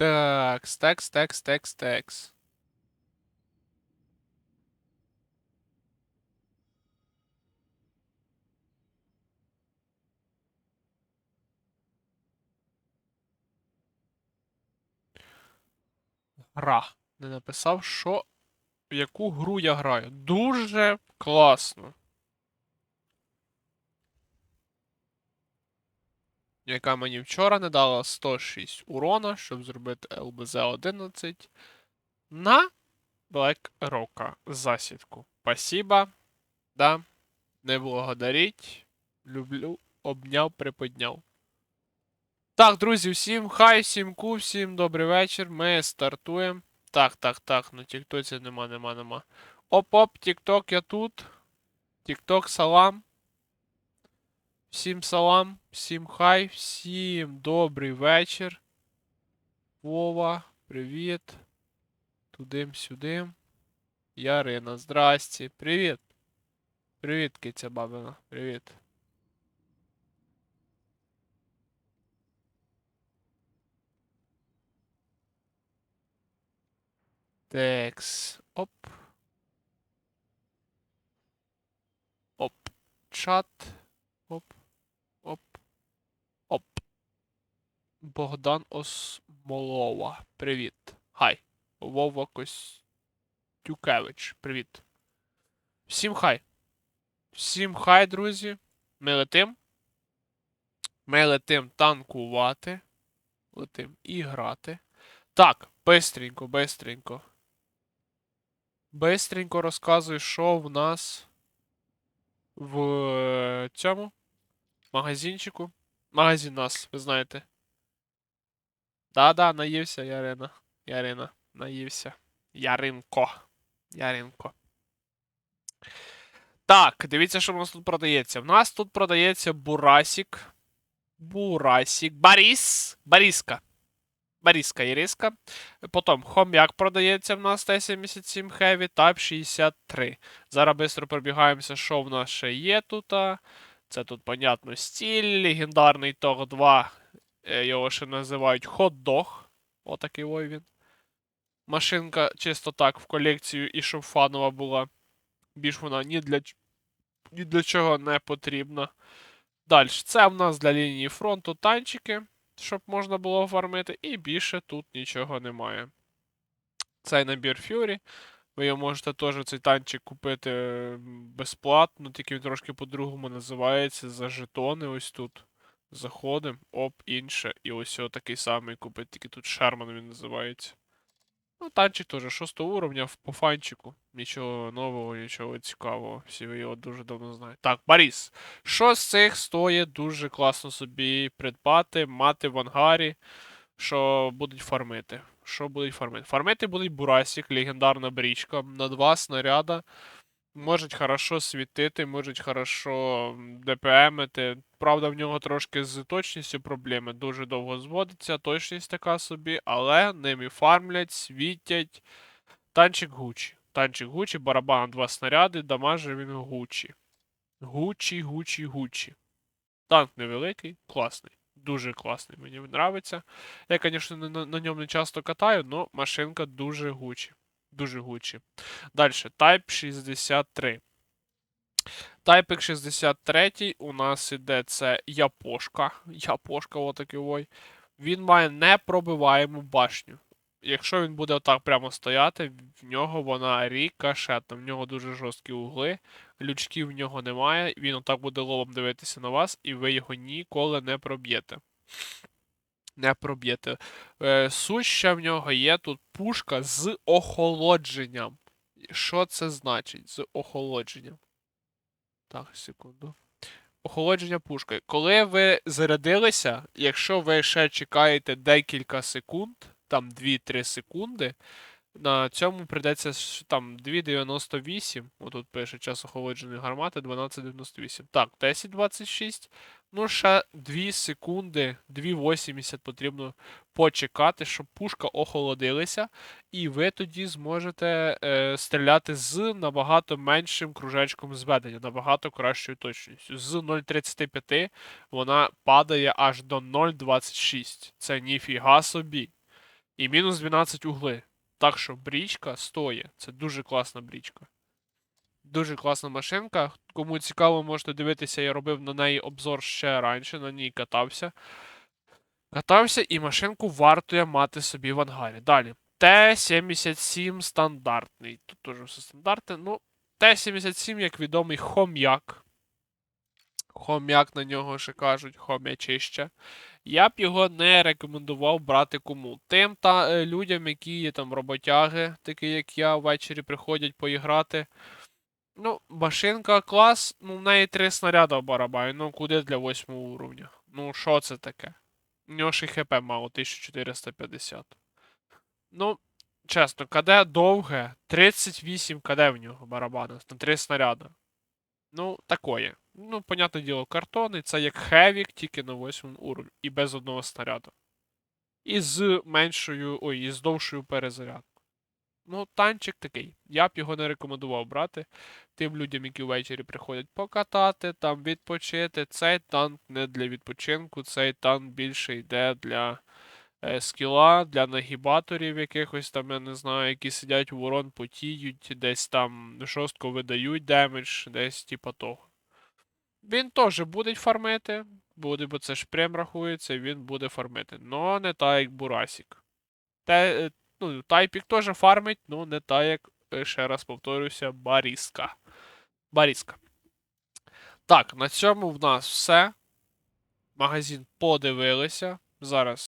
Такс, такс, такс, такс, такс. Гра. Не написав, що в яку гру я граю. Дуже класно. Яка мені вчора не дала 106 урона, щоб зробити ЛБЗ 11 на Black Rock засідку. Спасибо. Да. Не благодаріть. Люблю. Обняв, приподняв. Так, друзі, всім хай, всім ку, всім добрий вечір. Ми стартуємо. Так, так, так, ну тіктоці нема, нема, нема. Оп-оп, тікток, я тут. Тікток, салам. Всім салам, всім хай, всім добрий вечір. Вова, привіт. Тудим-сюдим. Ярина, здрасті. Привіт. Привіт, киця бабина. Привіт. Текс. Оп. Оп. Чат. Оп. Оп. Оп. Богдан Осмолова. Привіт. Хай. Вова Костюкевич. Привіт. Всім хай. Всім хай, друзі. Ми летим. Ми летим танкувати. Летим і грати. Так, бистренько, бистренько. Бистренько розказую, що в нас в е, цьому магазинчику. Магазин нас, ви знаєте. Да-да, наївся, Ярина. Ярина, наївся. Яринко. Яринко. Так, дивіться, що в нас тут продається. В нас тут продається Бурасік. Бурасік. Баріс. Баріска. Баріска Іриска. Потім хом'як продається в нас Т-77 Heavy, Type 63. Зараз швидко пробігаємося, що в нас ще є тут. Це тут, понятно, стіль, легендарний Тог 2. е, Його ще називають хот-дог. Отакий ой він. Машинка чисто так в колекцію і щоб фанова була. Більш вона ні для, ні для чого не потрібна. Далі, це в нас для лінії фронту танчики щоб можна було оформити, і більше тут нічого немає. Цей набір Fury. Ви його можете теж цей танчик купити безплатно, тільки він трошки по-другому називається за жетони. Ось тут. Заходимо, оп, інше. І ось такий самий купити, тільки тут Шерман він називається. Ну, танчик теж 6 уровня по фанчику. Нічого нового, нічого цікавого. Всі ви його дуже давно знають. Так, Борис. Що з цих стоїть дуже класно собі придбати, мати в ангарі, що будуть фармити. Що будуть фармити? Фармити будуть Бурасік, легендарна брічка, на два снаряда. Можуть хорошо світити, можуть хорошо ДПМити. Правда, в нього трошки з точністю проблеми. Дуже довго зводиться, точність така собі, але ними фармлять, світять. Танчик Гучі. Танчик Гучі, барабан два снаряди, дамаже він Гучі. Гучі, Гучі, Гучі. Танк невеликий, класний. Дуже класний, мені нравиться. Я, звісно, на, на ньому не часто катаю, але машинка дуже гучі. Дуже гучі. Далі, Type 63. Type 63 у нас іде це Япошка. Япошка, отакий ой. Він має непробиваєму башню. Якщо він буде отак прямо стояти, в нього вона рікошетна, в нього дуже жорсткі угли, лючків в нього немає, він отак буде лобом дивитися на вас, і ви його ніколи не проб'єте. Не проб'єте. Е, суть в нього є тут пушка з охолодженням. Що це значить з охолодженням? Так, секунду. Охолодження пушки. Коли ви зарядилися, якщо ви ще чекаєте декілька секунд, там 2-3 секунди, на цьому прийдеться там 2,98. Отут пише час охолодженої гармати 12,98. Так, 10,26. Ну, ще 2 секунди, 2,80 потрібно почекати, щоб пушка охолодилася, і ви тоді зможете е, стріляти з набагато меншим кружечком зведення, набагато кращою точністю. З 0,35 вона падає аж до 0,26. Це ніфіга собі. І мінус 12 угли. Так що брічка стоїть. Це дуже класна брічка. Дуже класна машинка. Кому цікаво, можете дивитися, я робив на неї обзор ще раніше, на ній катався. Катався і машинку вартує мати собі в ангарі. Далі. Т-77 стандартний. Тут теж все стандартне. Ну, Т-77, як відомий, хом'як. Хом'як на нього ще кажуть, хом'ячище. Я б його не рекомендував брати кому. Тим та е, людям, які є там роботяги, такі як я, ввечері приходять поіграти. Ну, машинка клас, ну, в неї три снаряда в барабані. Ну, куди для восьмого уровня? Ну, що це таке? У нього ще хп мало 1450. Ну, чесно, КД довге. 38 КД в нього барабана на 3 снаряда. Ну, такое. Ну, понятне діло, картони це як хевік, тільки на 8 уровні. І без одного снаряду. І з меншою. Ой, і з довшою перезарядкою. Ну, танчик такий. Я б його не рекомендував брати тим людям, які ввечері приходять покатати, там відпочити. Цей танк не для відпочинку, цей танк більше йде для скіла, для нагібаторів якихось там, я не знаю, які сидять в урон, потіють, десь там жорстко видають демедж, десь типа того. Він теж буде фармити, буде, бо це ж прем рахується, він буде фармити. Но не так, як Бурасік. Те, е, ну, Тайпік теж фармить, ну не так, як, е, ще раз повторюся, Баріска. Баріска. Так, на цьому в нас все. Магазин подивилися. Зараз